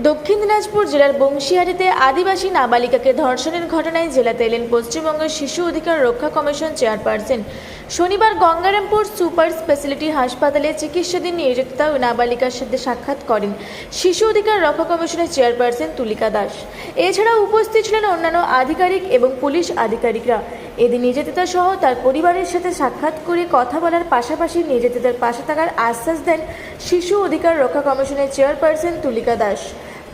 দক্ষিণ দিনাজপুর জেলার বংশীহাটিতে আদিবাসী নাবালিকাকে ধর্ষণের ঘটনায় জেলাতে এলেন পশ্চিমবঙ্গের শিশু অধিকার রক্ষা কমিশন চেয়ারপারসন শনিবার গঙ্গারামপুর সুপার স্পেশালিটি হাসপাতালে চিকিৎসাধীন নিয়োজিতা ওই নাবালিকার সাথে সাক্ষাৎ করেন শিশু অধিকার রক্ষা কমিশনের চেয়ারপারসন তুলিকা দাস। এছাড়াও উপস্থিত ছিলেন অন্যান্য আধিকারিক এবং পুলিশ আধিকারিকরা। এদিন নির্যাতিতা সহ তার পরিবারের সাথে সাক্ষাৎ করে কথা বলার পাশাপাশি নির্যাতিতার পাশে থাকার আশ্বাস দেন শিশু অধিকার রক্ষা কমিশনের চেয়ারপারসন তুলিকা দাস।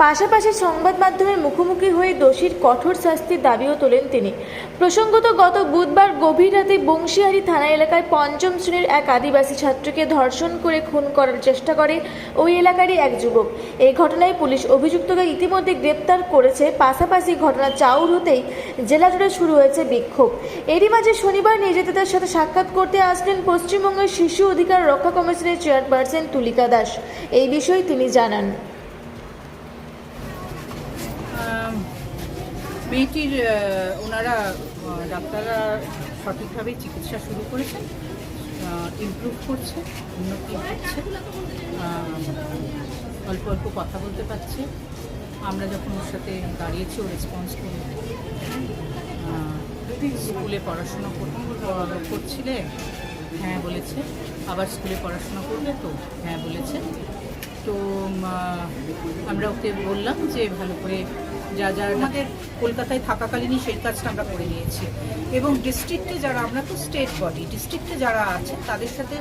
পাশাপাশি সংবাদ মাধ্যমের মুখোমুখি হয়ে দোষীর কঠোর শাস্তির দাবিও তোলেন তিনি। প্রসঙ্গত, গত বুধবার গভীর রাতে বংশীহারি থানা এলাকায় পঞ্চম শ্রেণির এক আদিবাসী ছাত্রকে ধর্ষণ করে খুন করার চেষ্টা করে ওই এলাকারই এক যুবক। এই ঘটনায় পুলিশ অভিযুক্তকে ইতিমধ্যে গ্রেপ্তার করেছে। পাশাপাশি ঘটনা চাউর হতেই জেলা জুড়ে শুরু হয়েছে বিক্ষোভ। এরই মাঝে শনিবার নির্যাতিতার সাথে সাক্ষাৎ করতে আসলেন পশ্চিমবঙ্গের শিশু অধিকার রক্ষা কমিশনের চেয়ারপারসন তুলিকা দাস। এই বিষয়ে তিনি জানান আম, মেয়েটির ওনারা ডাক্তাররা সঠিকভাবে চিকিৎসা শুরু করেছেন ইমপ্রুভ করছে, উন্নতি হচ্ছে অল্প অল্প কথা বলতে পারছে। আমরা যখন ওর সাথে দাঁড়িয়েছি, ও রেসপন্স করে স্কুলে পড়াশোনা কর- করছিলে? হ্যাঁ বলেছে। আবার স্কুলে পড়াশোনা করবে তো? হ্যাঁ বলেছে। তো আমরা ওকে বললাম যে, ভালো করে যা যা আমাদের কলকাতায় থাকাকালীনই সেই কাজটা আমরা করে নিয়েছি। এবং ডিস্ট্রিক্টে যারা, আমরা তো স্টেট বডি ডিস্ট্রিক্টে যারা আছে, তাদের সাথে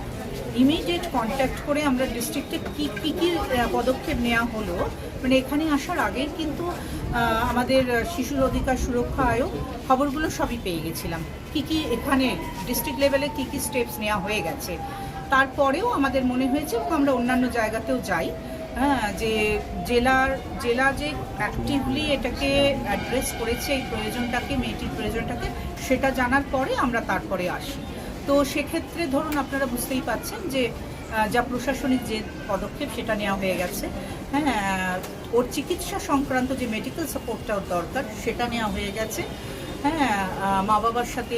ইমিডিয়েট কন্ট্যাক্ট করে আমরা ডিস্ট্রিক্টে কী কী কী পদক্ষেপ নেওয়া হলো মানে এখানে আসার আগে কিন্তু আমাদের শিশুর অধিকার সুরক্ষা আয়োগ খবরগুলো সবই পেয়ে গেছিলাম। কি কি এখানে ডিস্ট্রিক্ট লেভেলে কি কি স্টেপস নেওয়া হয়ে গেছে। তারপরেও আমাদের মনে হয়েছে এবং আমরা অন্যান্য জায়গাতেও যাই। হ্যাঁ যে জেলার, জেলা যে অ্যাক্টিভলি এটাকে অ্যাড্রেস করেছে এই প্রয়োজনটাকে, মেয়েটির প্রয়োজনটাকে, সেটা জানার পরে আমরা তারপরে আসি। তো সেক্ষেত্রে ধরুন আপনারা বুঝতেই পাচ্ছেন যে যা প্রশাসনিক যে পদক্ষেপ সেটা নেওয়া হয়ে গেছে। হ্যাঁ ওর চিকিৎসা সংক্রান্ত যে মেডিকেল সাপোর্টটা দরকার, সেটা নেওয়া হয়ে গেছে। হ্যাঁ মা বাবার সাথে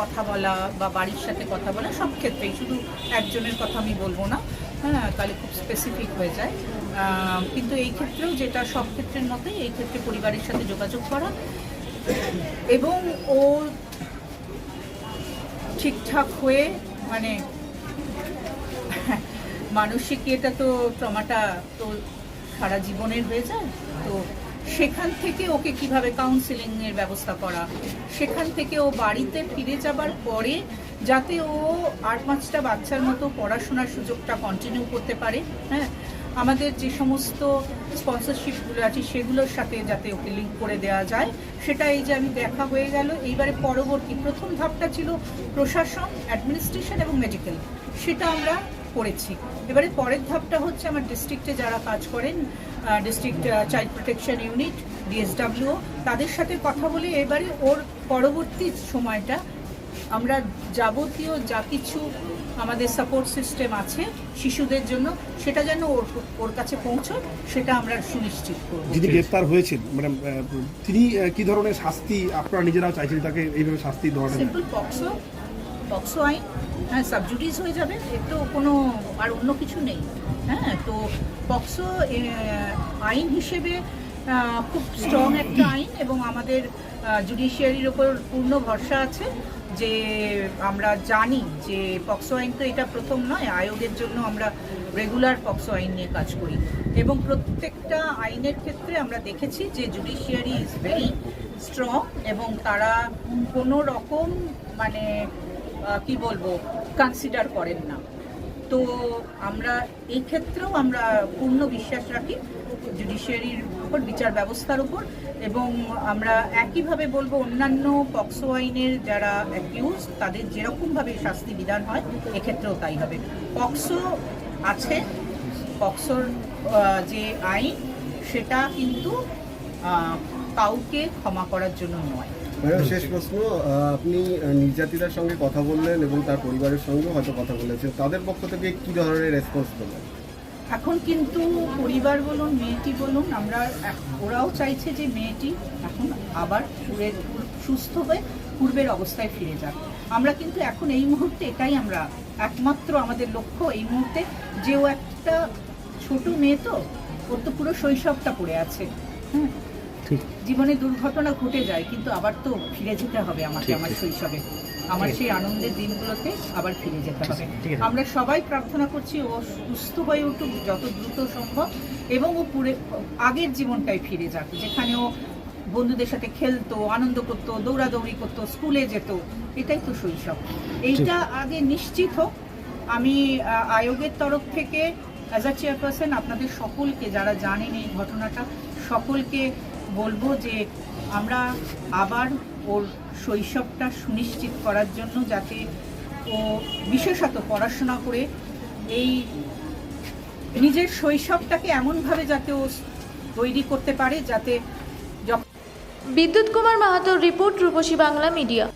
কথা বলা বা বাড়ির সাথে কথা বলা সব ক্ষেত্রেই, শুধু একজনের কথা আমি বলব না। হ্যাঁ তাহলে খুব স্পেসিফিক হয়ে যায়। কিন্তু এই ক্ষেত্রেও যেটা সব ক্ষেত্রের মতোই, এই ক্ষেত্রে পরিবারের সাথে যোগাযোগ করা এবং ও ঠিকঠাক হয়ে মানে মানসিক এটা তো, ট্রমাটা তো সারা জীবনের হয়ে যায়। তো সেখান থেকে ওকে কীভাবে কাউন্সিলিং এর ব্যবস্থা করা? সেখান থেকে ও বাড়িতে ফিরে যাবার পরে যাতে ও আট পাঁচটা বাচ্চার মতো পড়াশোনার সুযোগটা কন্টিনিউ করতে পারে হ্যাঁ? আমাদের যে সমস্ত স্পন্সরশিপগুলো আছে সেগুলোর সাথে যাতে ওকে লিঙ্ক করে দেওয়া যায়। সেটা এই যে আমি দেখা হয়ে গেল, এইবারে পরবর্তী প্রথম ধাপটা ছিল প্রশাসন অ্যাডমিনিস্ট্রেশন এবং মেডিকেল সেটা আমরা করেছি। এবারে পরের ধাপটা হচ্ছে আমার ডিস্ট্রিক্টে যারা কাজ করেন district child protection unit DSW তাদের সাথে কথা বলে এবারে ওর পরবর্তী সময়টা আমরা যাবতীয় যা কিছু আমাদের সাপোর্ট সিস্টেম আছে শিশুদের জন্য সেটা যেন ওর ওর কাছে পৌঁছয় সেটা আমরা সুনিশ্চিত করব। যিনি গ্রেপ্তার হয়েছেন মানে তিনি কি ধরনের শাস্তি আপনারা নিজেরাও চাইছেন তাকে এইভাবে শাস্তি দেওয়া সিম্পল পক্সো পক্সো আইন হ্যাঁ সাবজুডিস হয়ে যাবে, এর তো কোনো আর অন্য কিছু নেই। হ্যাঁ তো পক্সো আইন হিসেবে খুব স্ট্রং একটা আইন এবং আমাদের জুডিশিয়ারির ওপর পূর্ণ ভরসা আছে যে আমরা জানি যে পক্সো আইন তো এটা প্রথম নয়, আয়োগের জন্য আমরা রেগুলার পক্সো আইন নিয়ে কাজ করি। এবং প্রত্যেকটা আইনের ক্ষেত্রে আমরা দেখেছি যে জুডিশিয়ারি ইজ ভেরি স্ট্রং এবং তারা কোনো রকম মানে কি বলব কনসিডার করেন না। তো আমরা এই ক্ষেত্রেও আমরা পূর্ণ বিশ্বাস রাখি জুডিশিয়ারির উপর, বিচার ব্যবস্থার উপর, এবং আমরা একইভাবে বলব অন্যান্য পক্সো আইনের যারা অ্যাকিউজ তাদের যেরকমভাবে শাস্তি বিধান হয়, এক্ষেত্রেও তাই হবে। পক্সো আছে, পক্সোর যে আইন, সেটা কিন্তু কাউকে ক্ষমা করার জন্য নয়। শেষ প্রশ্ন আপনি নির্যাতিতার সঙ্গে কথা বললেন এবং তার পরিবারের সঙ্গেও হয়তো কথা বলেছেন। তাদের পক্ষ থেকে কি ধরনের রেসপন্স পেলেন এখন কিন্তু পরিবার বলুন, মেয়েটি বলুন, আমরা ওরাও চাইছে যে মেয়েটি এখন আবার পুরে সুস্থ হয়ে পূর্বের অবস্থায় ফিরে যাক। আমরা কিন্তু এখন এই মুহূর্তে এটাই আমরা একমাত্র আমাদের লক্ষ্য এই মুহূর্তে। যে ও একটা ছোট মেয়ে তো, ওর তো পুরো শৈশবটা পড়ে আছে। ঠিক জীবনে দুর্ঘটনা ঘটে যায় কিন্তু আবার তো ফিরে যেতে হবে আমাকে আমার শৈশবে। আমার সেই আনন্দের দিনগুলোতে আবার ফিরে যেতে হবে। আমরা সবাই প্রার্থনা করছি ও সুস্থ হয়ে উঠুক যত দ্রুত সম্ভব এবং ও পুরে আগের জীবনটাই ফিরে যাক। যেখানে ও বন্ধুদের সাথে খেলতো আনন্দ করতো দৌড়াদৌড়ি করতো স্কুলে যেত এটাই তো শৈশব। এইটা আগে নিশ্চিত হোক। আমি আয়োগের তরফ থেকে অ্যাজ আ চেয়ারপারসন আপনাদের সকলকে যারা জানেন এই ঘটনাটা সকলকে বলব যে আমরা আবার ওর শৈশবটা সুনিশ্চিত করার জন্য যাতে ও বিশেষত পড়াশোনা করে এই নিজের শৈশবটাকে এমনভাবে যাতে ও তৈরি করতে পারে যাতে বিদ্যুৎ কুমার মাহাতোর রিপোর্ট রূপসী বাংলা মিডিয়া।